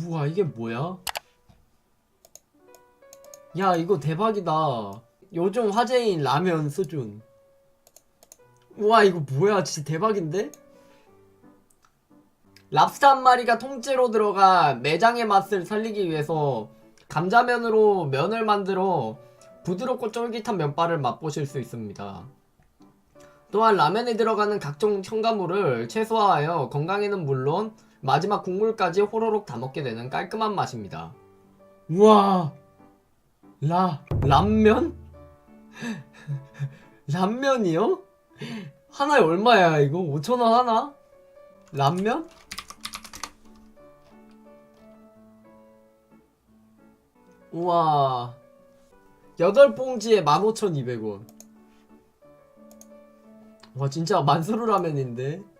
뭐야 이게 뭐야? 야 이거 대박이다. 요즘 화제인 라면 수준. 우와 이거 뭐야 진짜 대박인데? 랍스터 한 마리가 통째로 들어가 매장의 맛을 살리기 위해서 감자면으로 면을 만들어 부드럽고 쫄깃한 면발을 맛보실 수 있습니다. 또한 라면에 들어가는 각종 첨가물을 최소화하여 건강에는 물론 마지막 국물까지 호로록 다 먹게 되는 깔끔한 맛입니다. 우와! 라, 람면? 람면이요? 하나에 얼마야 이거? 5천원 하나? 람면? 우와 8봉지에 15,200원 와 진짜 만수르 라면인데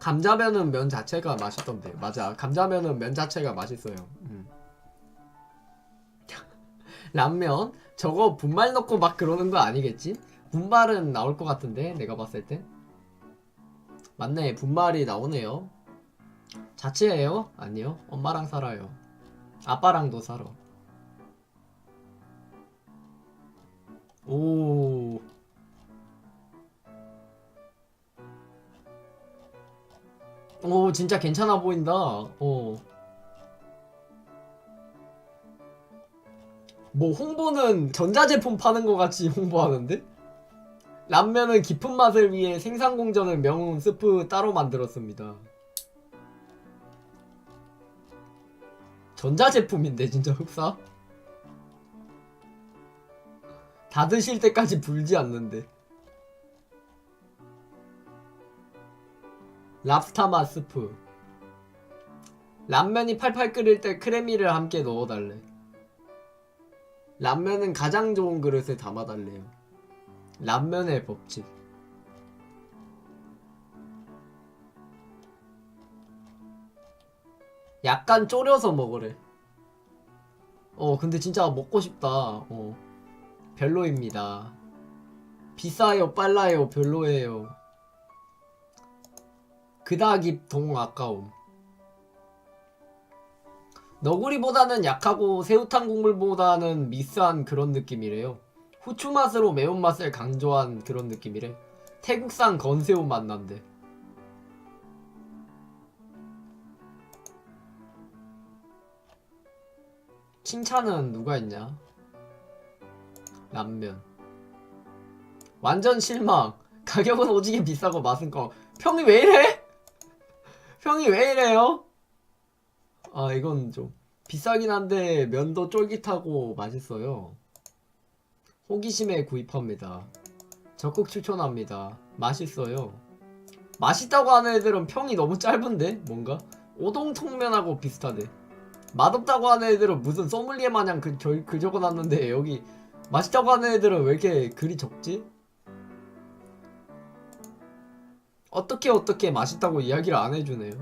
감자면은 면 자체가 맛있던데 맞아. 감자면은 면 자체가 맛있어요. 음. 라면? 저거 분말 넣고 막 그러는 거 아니겠지? 분말은 나올 것 같은데 내가 봤을 때. 맞네. 분말이 나오네요. 자취해요? 아니요. 엄마랑 살아요. 아빠랑도 살아. 오 오, 진짜 괜찮아 보인다. 어. 뭐 홍보는 전자제품 파는 것 같이 홍보하는데? 람면은 깊은 맛을 위해 생산 공정을 명운 스프 따로 만들었습니다. 전자제품인데 진짜 흡사? 다 드실 때까지 불지 않는데. 랍스타 맛 스프. 람면이 팔팔 끓일 때 크래미를 함께 넣어달래. 람면은 가장 좋은 그릇에 담아달래요. 람면의 법칙. 약간 졸여서 먹으래. 어 근데 진짜 먹고 싶다. 어. 별로입니다. 비싸요 빨라요 별로예요 그닥이 동 아까움. 너구리보다는 약하고 새우탕 국물보다는 미스한 그런 느낌이래요. 후추 맛으로 매운맛을 강조한 그런 느낌이래. 태국산 건새우 맛 난대. 칭찬은 누가 했냐? 라면. 완전 실망. 가격은 오지게 비싸고 맛은 껌. 평이 왜 이래? 평이 왜 이래요? 아 이건 좀 비싸긴 한데 면도 쫄깃하고 맛있어요. 호기심에 구입합니다. 적극 추천합니다. 맛있어요. 맛있다고 하는 애들은 평이 너무 짧은데 뭔가 오동통면하고 비슷하대. 맛없다고 하는 애들은 무슨 소믈리에 마냥 그, 저, 그 적어놨는데 여기 맛있다고 하는 애들은 왜 이렇게 글이 적지? 어떻게 어떻게 맛있다고 이야기를 안 해주네요.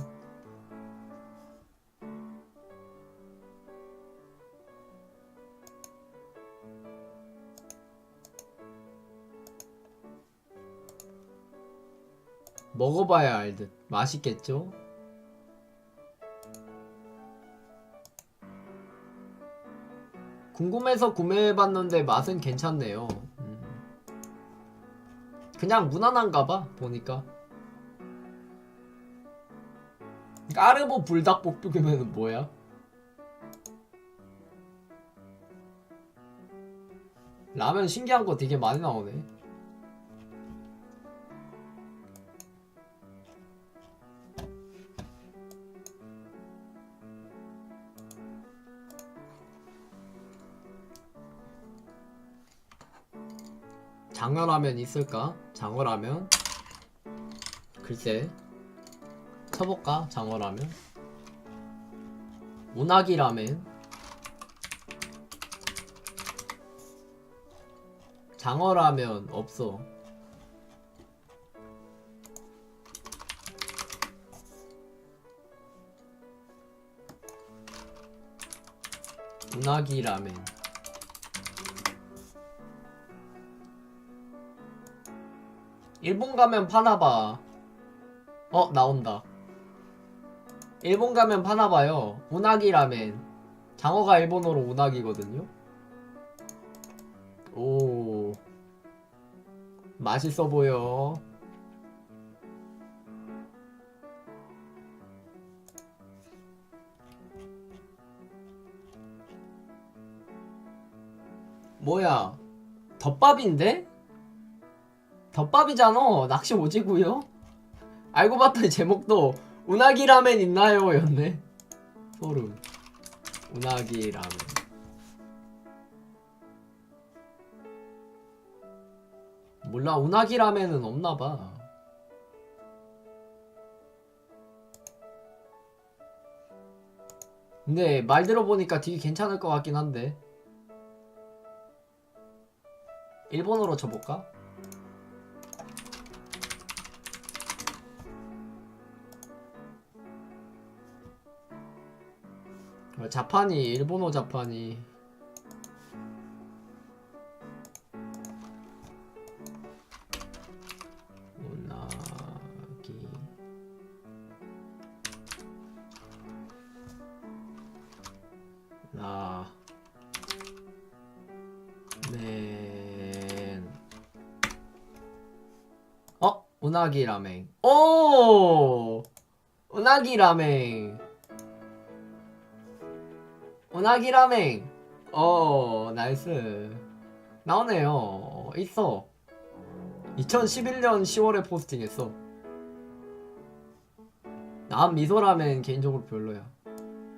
먹어봐야 알 듯. 맛있겠죠? 궁금해서 구매해봤는데 맛은 괜찮네요. 음. 그냥 무난한가봐, 보니까. 까르보 불닭볶음면은 뭐야? 라면 신기한 거 되게 많이 나오네. 장어라면 있을까? 장어라면? 글쎄. 쳐볼까? 장어라면? 우나기 라멘 장어라면 없어. 우나기 라멘 일본 가면 파나봐. 어 나온다 일본 가면 파나봐요. 우나기 라멘. 장어가 일본어로 우나기거든요. 오. 맛있어 보여. 뭐야? 덮밥인데? 덮밥이잖아. 낚시 오지구요. 알고 봤더니 제목도 우나기 라멘 있나요? 였네. 소름. 우나기 라멘. 몰라 우나기 라멘은 없나봐. 근데 말 들어보니까 되게 괜찮을 것 같긴 한데. 일본어로 쳐볼까? 자판이 일본어 자판이 우나기 라 네. 어? 라멘. 오! 우나기 라멘. 우나기 라멘. 어, 나이스. 나오네요. 어, 있어. 2011년 10월에 포스팅했어. 난 미소라멘 개인적으로 별로야.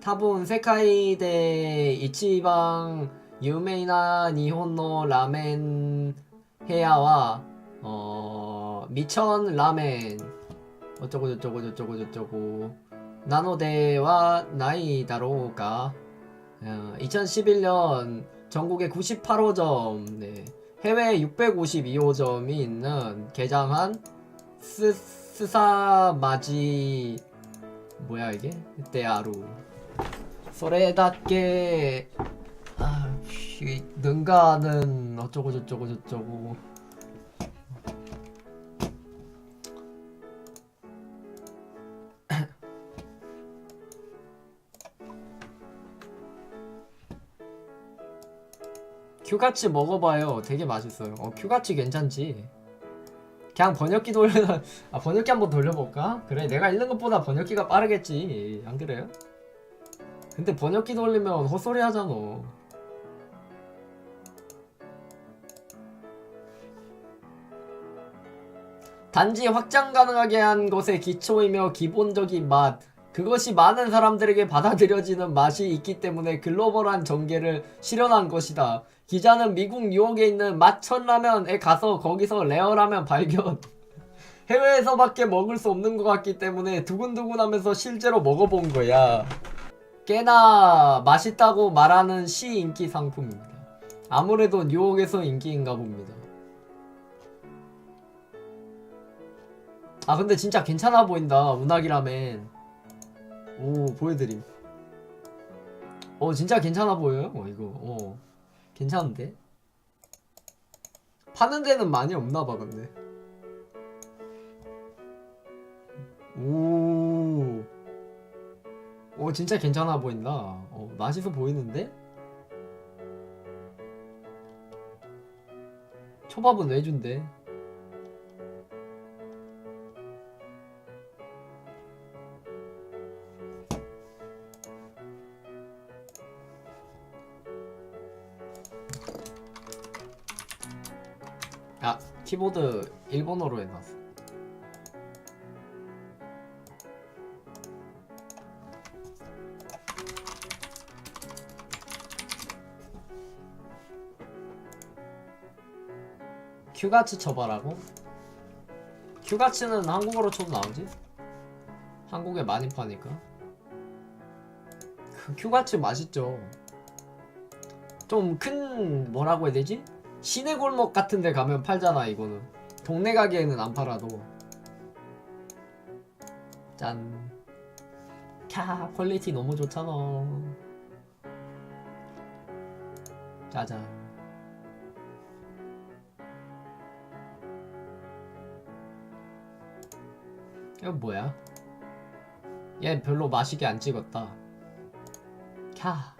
타본 세카이데 이치방 유메이나 니혼노 라멘 헤야와 어 미천 라멘 어쩌고 저쩌고 저쩌고 저쩌고 나노데와 나이 다로가 2011년 전국의 98호점, 네. 해외 652호점이 있는 개장한 스, 스사마지 뭐야 이게? 데아루 소래답게 아, 능가는 어쩌고 저쩌고 저쩌고 큐같이 먹어봐요. 되게 맛있어요. 어, 큐같이 괜찮지. 그냥 번역기 돌려, 아, 번역기 한번 돌려볼까? 그래, 내가 읽는 것보다 번역기가 빠르겠지. 안 그래요? 근데 번역기 돌리면 헛소리 하잖아. 단지 확장 가능하게 한 것의 기초이며 기본적인 맛. 그것이 많은 사람들에게 받아들여지는 맛이 있기 때문에 글로벌한 전개를 실현한 것이다. 기자는 미국 뉴욕에 있는 맛천라면에 가서 거기서 레어라면 발견. 해외에서밖에 먹을 수 없는 것 같기 때문에 두근두근하면서 실제로 먹어본 거야. 꽤나 맛있다고 말하는 시 인기 상품입니다. 아무래도 뉴욕에서 인기인가 봅니다. 아 근데 진짜 괜찮아 보인다 라멘 오 보여드림 어 진짜 괜찮아 보여요 어, 이거 어 괜찮은데 파는 데는 많이 없나 봐 근데 오 오, 진짜 괜찮아 보인다. 어, 맛있어 보이는데? 초밥은 왜 준대? 키보드 일본어로 해놨어. 큐가츠 쳐봐라고? 큐가츠는 한국어로 쳐도 나오지? 한국에 많이 파니까 그 큐가츠 맛있죠 좀 큰 뭐라고 해야 되지? 시내 골목 같은 데 가면 팔잖아 이거는. 동네 가게에는 안 팔아도. 짠. 캬 퀄리티 너무 좋잖아. 짜잔. 이거 뭐야? 얘 별로 맛있게 안 찍었다. 캬